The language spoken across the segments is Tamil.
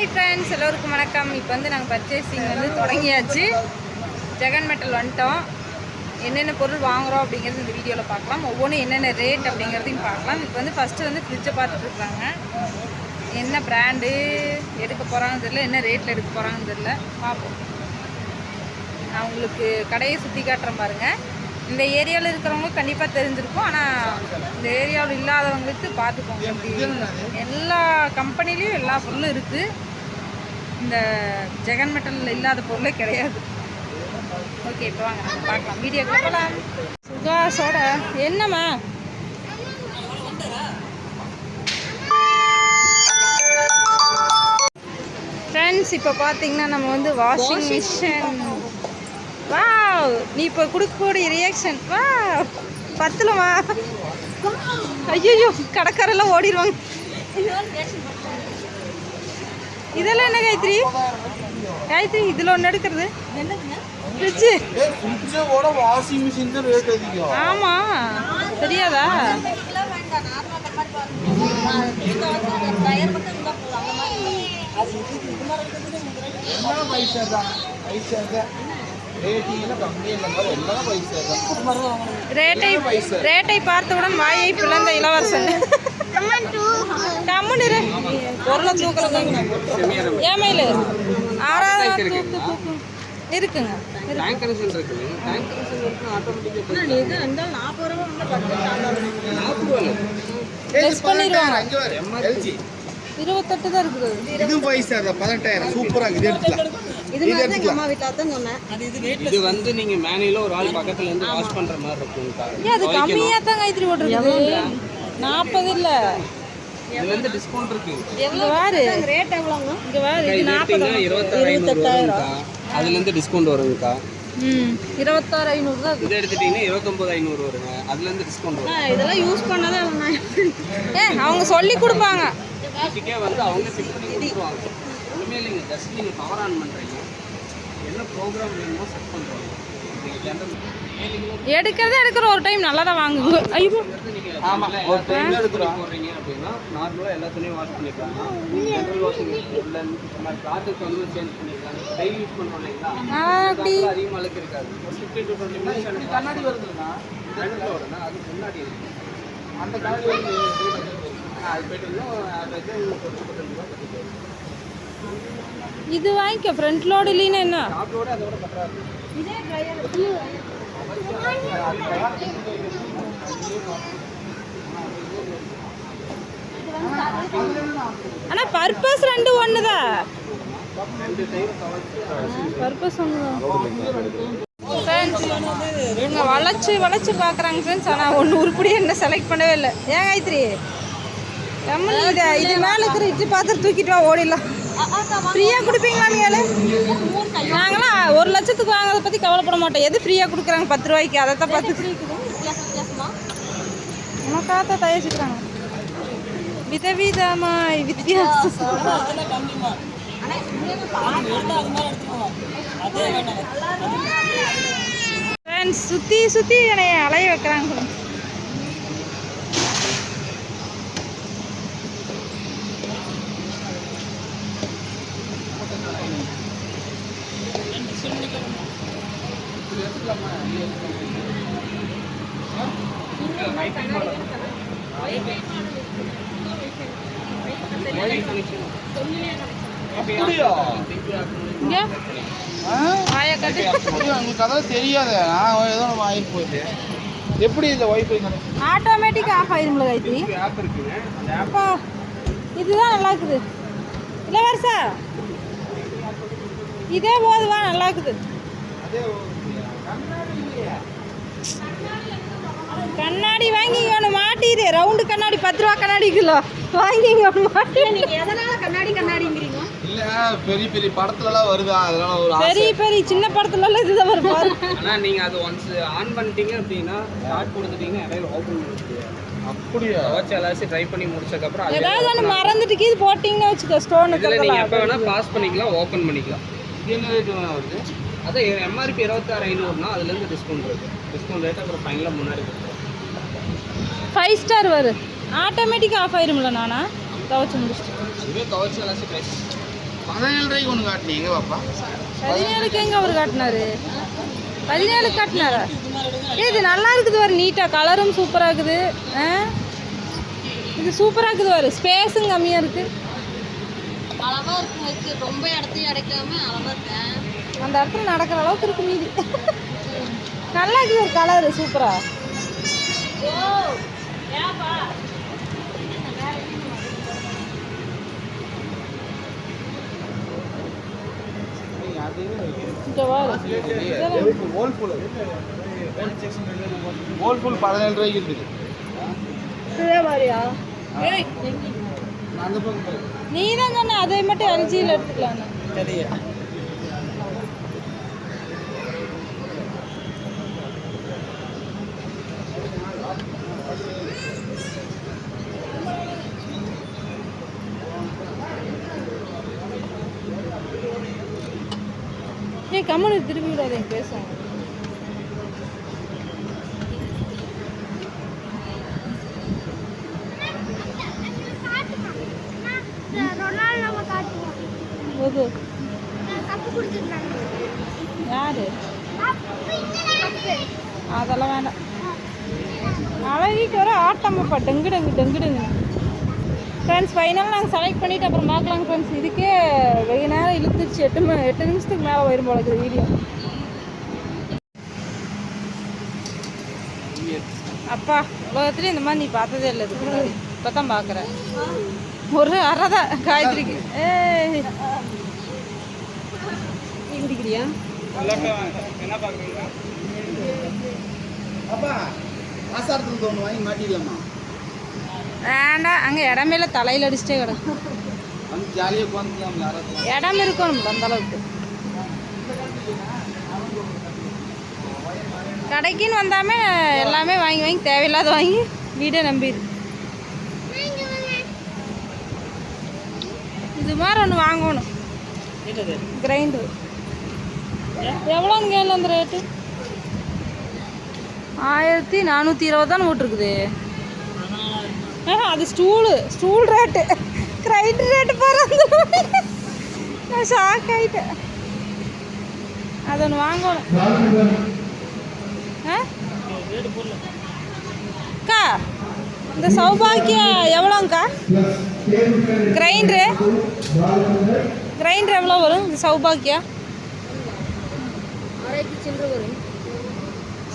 ஹாய் ஃப்ரெண்ட்ஸ் எல்லோருக்கும் வணக்கம். இப்போ வந்து நாங்கள் பர்ச்சேசிங் வந்து தொடங்கியாச்சு. ஜெகன் மெட்டல் வந்துட்டோம். என்னென்ன பொருள் வாங்குறோம் அப்படிங்கிறது இந்த வீடியோவில் பார்க்கலாம். ஒவ்வொன்றும் என்னென்ன ரேட் அப்படிங்கிறதையும் பார்க்கலாம். இப்போ வந்து ஃபஸ்ட்டு வந்து ஃப்ரிட்ஜை பார்த்துட்ருக்காங்க என்ன பிராண்டு எடுக்க போகிறாங்கன்னு தெரியல என்ன ரேட்டில் எடுக்க போகிறாங்கன்னு தெரியல. பார்ப்போம். நான் உங்களுக்கு கடையை சுற்றி காட்டுறேன் பாருங்கள் இந்த ஏரியாவில் இருக்கிறவங்க கண்டிப்பாக தெரிஞ்சிருக்கும். ஆனால் இந்த ஏரியாவில் இல்லாதவங்களுக்கு பார்த்துக்கோங்க. எல்லா கம்பெனிலையும் எல்லா பொருளும் இருக்குது இந்த ஜெகன் மெட்டலில் இல்லாத பொருளே கிடையாது. ஓகே இப்போ வாங்க நம்ம பார்க்கலாம். வீடியோ போகலாம் சுகாஸோட என்னம்மா? ஃப்ரெண்ட்ஸ் இப்போ பார்த்தீங்கன்னா நம்ம வந்து வாஷிங் மிஷின் வாவ் நீ இப்போ கொடுக்கக்கூடிய ரியாக்ஷன் வா பத்துலமா ஐயோ கடைக்காரெல்லாம் ஓடிடுவாங்க இதெல்லாம் என்ன காயத்ரி? காயத்ரி இதில் ஒன்று எடுக்கிறது. ஃப்ரிட்ஜு. ஃப்ரிட்ஜோட வாஷிங் மிஷின் தான் ரேட் அதிகம். ஆமாம் தெரியாதா? என்ன பைசா தான். தான். ரேட்டை ரேட்டை பார்த்தவுடன் வாயை பிளந்த இளவரசன். பொருளை தூக்குறது ஏமையில் ஆறாவது இருக்குங்க இருக்குது. இருபத்தெட்டு தான் இருக்குது. இது பைசா தான் பதினெட்டாயிரம் சூப்பராக இது எடுத்துக்கலாம் இது இது வந்து நீங்க மேனுவலா ஒரு ஆள் பக்கத்துல இருந்து வாஷ் பண்ற மாதிரி இருக்கும்க்கா ஏன் அது கம்மியாக தான் கைத்திரி ஓட்டுருக்கு நாற்பது இல்லை. டிஸ்கவுண்ட் இருக்கு. இங்க வாரு. ரேட் எவ்வளோங்க இங்கே வாரு. இது நாற்பது ரேட்டிங்னா இருபத்தாறு ஐநூறு வரும்க்கா அதுல இருந்து டிஸ்கவுண்ட் வரும்க்கா ம். இருபத்தாறு ஐநூறு தான் இது எடுத்துட்டீங்கன்னா இருபத்தொன்பது ஐநூறு வருங்க. அதுல இருந்து டிஸ்கவுண்ட் வரும் இதெல்லாம் யூஸ் பண்ணதான் ஏ அவங்க சொல்லி கொடுப்பாங்க. வந்து அவங்க செக் பண்ணி கொடுத்துருவாங்க. ஒன்றுமே இல்லைங்க. ஜஸ்ட் நீங்க பவர் ஆன் பண்றீங்க. என்ன ப்ரோக்ராம் வேணுமோ செட் பண்றாங்க ஜென்ரல் எடுக்கிறதே எடுக்கிற ஒரு டைம் நல்லா தான் வாங்குங்க ஐயோ ஆமாம் ஒரு டைம் எடுக்கிறோம். அப்படின்னா நார்மலாக எல்லா துணியும் வாஷ் பண்ணிக்கலாம் ஜென்ரல் வாஷிங் இல்லை இந்த மாதிரி கிளாத்துக்கு வந்து சேஞ்ச் பண்ணிக்கலாம் டெய்லி யூஸ் பண்ணுறோம் இல்லைங்களா அதிகமாக அழுக்கு இருக்காது. ஒரு ஃபிஃப்டி டு டுவெண்ட்டி மினிட்ஸ் கண்ணாடி வருதுன்னா ஃப்ரண்ட்டில் வருதுன்னா அது முன்னாடி இருக்கு. அந்த கண்ணாடி வந்து அது போயிட்டு உங்களுக்கு ஒரு முப்பத்தஞ்சு ரூபா கட்டிட்டு வரும் இது வாங்கிக்க ஃப்ரண்ட் லோடு இல்லைன்னா என்ன? டாப்போட அதோட பெட்டராக இருக்கும். ஆனால் பர்பஸ் ரெண்டு ஒன்று தான் பர்பஸ் ஒன்று இவங்க வளைச்சு வளைச்சு பார்க்குறாங்க ஃப்ரெண்ட்ஸ் ஆனால் ஒன்று உருப்படி என்ன செலக்ட் பண்ணவே இல்லை. ஏன் காயத்ரி? கம்மன் இது இது மேலே இருக்கிற இட்லி பாத்திரம் தூக்கிட்டு வா ஓடிடலாம். ஃப்ரீயாக கொடுப்பீங்களான்னு கேளு. நாங்களாம் ஒரு லட்சத்துக்கு வாங்குறத பற்றி கவலைப்பட மாட்டோம். எது ஃப்ரீயாக கொடுக்குறாங்க? பத்து ரூபாய்க்கு அதை தான் பார்த்து உனக்காக தான் தயாரிச்சுக்கிறாங்க. விதவிதமாய் வித்தியாசம். சுத்தி சுற்றி சுற்றி என்னை அலைய வைக்கிறாங்க friends. அப்படியா இங்க வாயை கட்டு ஐயோ, உங்களுக்கு அதான் தெரியாத. நான் ஏதோ போயிட்டு எப்படி இந்த ஆட்டோமேட்டிக் ஆஃப் அந்த ஆப் அப்பா இதுதான் நல்லா இருக்குது. இளவரசா இதே போதுவா நல்லா இருக்குது. கண்ணாடி வாங்கி இங்க ஒன்று மாட்டிடு ரவுண்டு கண்ணாடி பத்து ரூபா கண்ணாடி கிலோ வாங்கி இங்க ஒன்று மாட்டி இல்ல பெரிய பெரிய படத்துலலாம் வருதா. அதனால ஒரு பெரிய பெரிய சின்ன படத்துலலாம் இதுதான் வரும் பாரு. ஆனா நீங்க அது ஒன்ஸ் ஆன் பண்ணிட்டீங்க அப்படின்னா ஸ்டார்ட் கொடுத்துட்டீங்க இடையில ஓப்பன் பண்ணிட்டு அப்படியா? வச்சு எல்லாத்தையும் ட்ரை பண்ணி முடிச்சதுக்கப்புறம் ஏதாவது ஒன்று மறந்துட்டு கீது போட்டிங்கன்னு வச்சுக்கோ ஸ்டோன் இதில் நீங்கள் எப்போ வேணால் பாஸ் பண்ணிக்கலாம் ஓப்பன் பண்ணிக்கலாம். இது என்ன ரேட் வருது? அது எம்ஆர்பி இருபத்தாறு ஐநூறுனா அதுலேருந்து டிஸ்கவுண்ட் இருக்குது டிஸ்கவுண்ட் ரேட் அப்புறம் ஃபைனலாக முன்னாடி ஃபைவ் ஸ்டார் வரும் ஆட்டோமேட்டிக்காக ஆஃப் ஆயிரும்ல நானா? துவச்சு முடிச்சிட்டு. துவைச்சு ப்ரைஸ் பதினேழு ரூபாய்க்கு ஒன்று காட்டினீங்க. பாப்பா? பதினேழுக்கு எங்க அவர் காட்டினாரு? பதினேழு காட்டினாரா? இது நல்லா இருக்குது பாரு. நீட்டாக கலரும் சூப்பராக இருக்குது. ஆ? இது சூப்பராக இருக்குது பாரு. ஸ்பேஸும் கம்மியாக இருக்குது அளவா இருக்கும். வச்சு ரொம்ப இடத்தையும் அடைக்காம அளவா இருக்கேன். அந்த இடத்துல நடக்கிற அளவுக்கு இருக்கு மீதி. நல்லா இருக்குது ஒரு கலரு சூப்பரா பதினேழு ரூபாய்க்கு இருக்குது. நீ தான் சொன்ன அதை மட்டும் எல்ஜியில் எடுத்துக்கலான்னு. ஏய் திரும்பி விடாதே பேசுவோம் போது. யாரு? அதெல்லாம் வேண்டாம் அழகிக்கு வர ஆட்டமப்பா டெங்கு டெங்கு டெங்கு டெங்கு. ஃப்ரெண்ட்ஸ் ஃபைனல் நாங்கள் செலக்ட் பண்ணிவிட்டு அப்புறம் பார்க்கலாங்க ஃப்ரெண்ட்ஸ் இதுக்கே வெகு நேரம் இழுத்துருச்சு. எட்டு மணி எட்டு நிமிஷத்துக்கு மேலே வரும் போல இருக்குது வீடியோ அப்பா உலகத்துலேயும் இந்த மாதிரி நீ பார்த்ததே இல்லை. இப்போ தான் பார்க்குறேன். ஒரு அரை தான் காயத்ரிக்கு நீ குடிக்கிறியா என்ன பார்க்குறீங்க? அப்பா ஆசாரத்துக்கு ஒன்று வாங்கி மாட்டிடலாமா? வேண்டாம் அங்கே இடமேல தலையில் அடிச்சிட்டே கிடக்கும் இடம் இருக்கணும் அந்த அளவுக்கு. கடைக்குன்னு வந்தாமே எல்லாமே வாங்கி வாங்கி தேவையில்லாத வாங்கி வீடே நம்பிடு இது மாதிரி ஒன்று வாங்கணும். கிரைண்டர் எவ்வளோன்னு கேள்வி அந்த ரேட்டு ஆயிரத்தி நானூற்றி இருபது தான் போட்டிருக்குது ஆ அது stool stool rate grinder rate பாரு நான் ஷாக் ஆயிட்டேன். அது ஒன்று வாங்கணும். ஆ? அக்கா இந்த சௌபாக்கியா எவ்வளோங்க்கா கிரைண்டரு கிரைண்டர் எவ்வளோ வரும் இந்த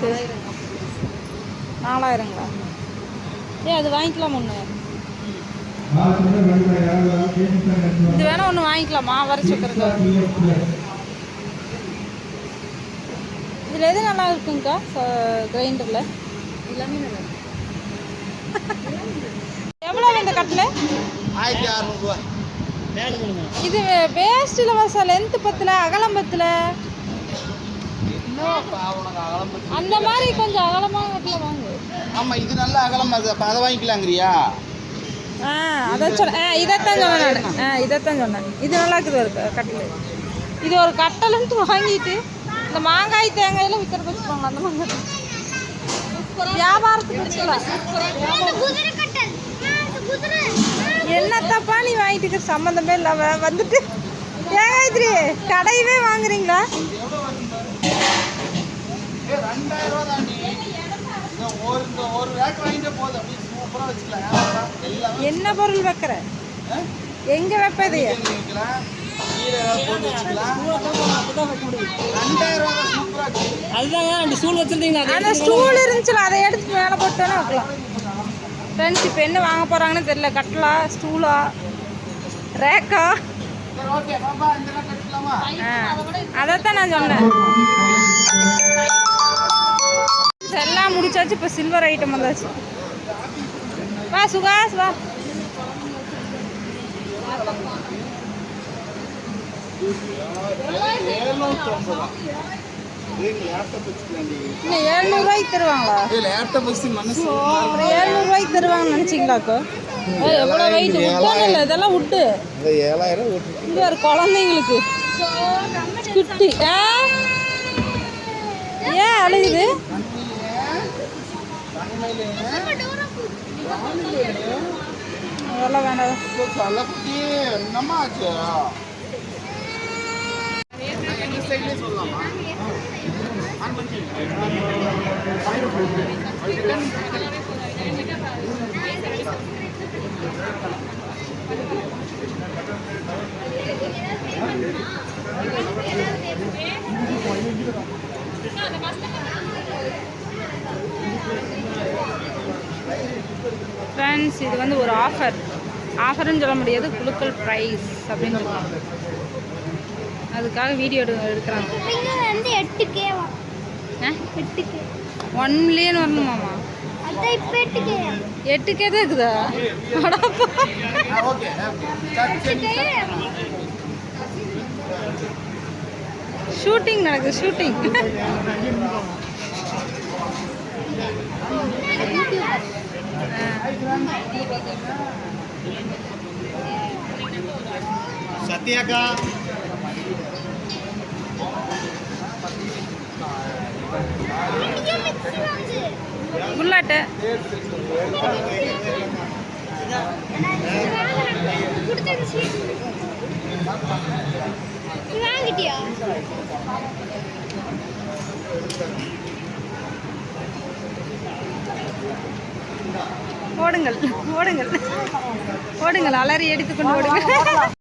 சரி. நாலாயிரங்களா? ஏ அது வாங்கிக்கலாம் ஒன்று இது வேணா ஒன்று வாங்கிக்கலாமா? வர சக்கரக்கா இதில் எது நல்லா இருக்குங்கக்கா கிரைண்டரில் எல்லாமே நல்லா இருக்கு. எவ்வளோ இந்த கட்டில்? ஆயிரத்தி அறநூறுவா இது வேஸ்ட்டில் வச லென்த்து பத்தில் அகலம் பத்தில்? அந்த மாதிரி கொஞ்சம் அகலமாக வாங்கு. ஆமாம் இது நல்ல அகலம் அது அப்போ அதை வாங்கிக்கலாங்கிறியா? ஆ அதை சொன்ன ஆ இதைத்தான் சொன்னேன் நான். ஆ இதைத்தான் சொன்னேன். இது நல்லா இருக்குது ஒரு கட்டில். இது ஒரு கட்டலுன்ட்டு வாங்கிட்டு இந்த மாங்காய் தேங்காயெல்லாம் விற்கிறது வச்சுக்கோங்க அந்த மாதிரி. வியாபாரத்துக்கு குதிரை என்னத்தப்பா நீ வாங்கிட்டு சம்மந்தமே இல்லாம வந்துட்டு. ஏகாயத்ரி கடையவே வாங்குறீங்களா? ரெண்டாயிரம் ரூபா தாண்டி இந்த ஒரு இந்த ஒரு ரேக் வாங்கிட்டே போதும். அப்படியே சூப்பராக வச்சுக்கலாம்? எல்லாமே என்ன பொருள் வைக்கிற? எங்க வைப்பது என்ன வாங்க போகிறாங்கன்னு தெரியல. கட்டலா ஸ்டூலா ரேக்கா அதைத்தான் நான் சொன்னேன். முடிச்சாச்சு இப்போ சில்வர் ஐட்டம் வந்தாச்சு. வா சுகாஸ் வா. ஏழ்நூறுவாய்க்கு தருவாங்களா? ஏழ்நூறுவாய்க்கு தருவாங்கன்னு நினச்சிங்களாக்கோ எவ்வளோ வெயிட் இல்லை இதெல்லாம் ஏழாயிரம் ஒரு குழந்தைங்களுக்கு. குட்டி. ஆ ஏன் அழுகுது? அதெல்லாம் வேண்டாம் தலைக்குட்டி என்னம்மா ஆச்சு சொல்லலாமா ஆன் பண்ணி ஃப்ரெண்ட்ஸ் இது வந்து ஒரு ஆஃபர் ஆஃபர்னு சொல்ல முடியாது குழுக்கள் ப்ரைஸ் அப்படின்னு சொல்லுவாங்க. அதுக்காக வீடியோ எடு எடுக்கிறாங்க. இங்க வந்து எட்டு கேவா எட்டு கே ஒன் மில்லியன் வரணுமாமா எட்டு கே தான் இருக்குதா? ஷூட்டிங் நடக்குது ஷூட்டிங் சத்யாக்கா. புல்லாட்டு வாங்கிட்டியா? ஓடுங்கள் ஓடுங்கள் ஓடுங்கள் அலறி எடுத்துக்கொண்டு ஓடுங்கள்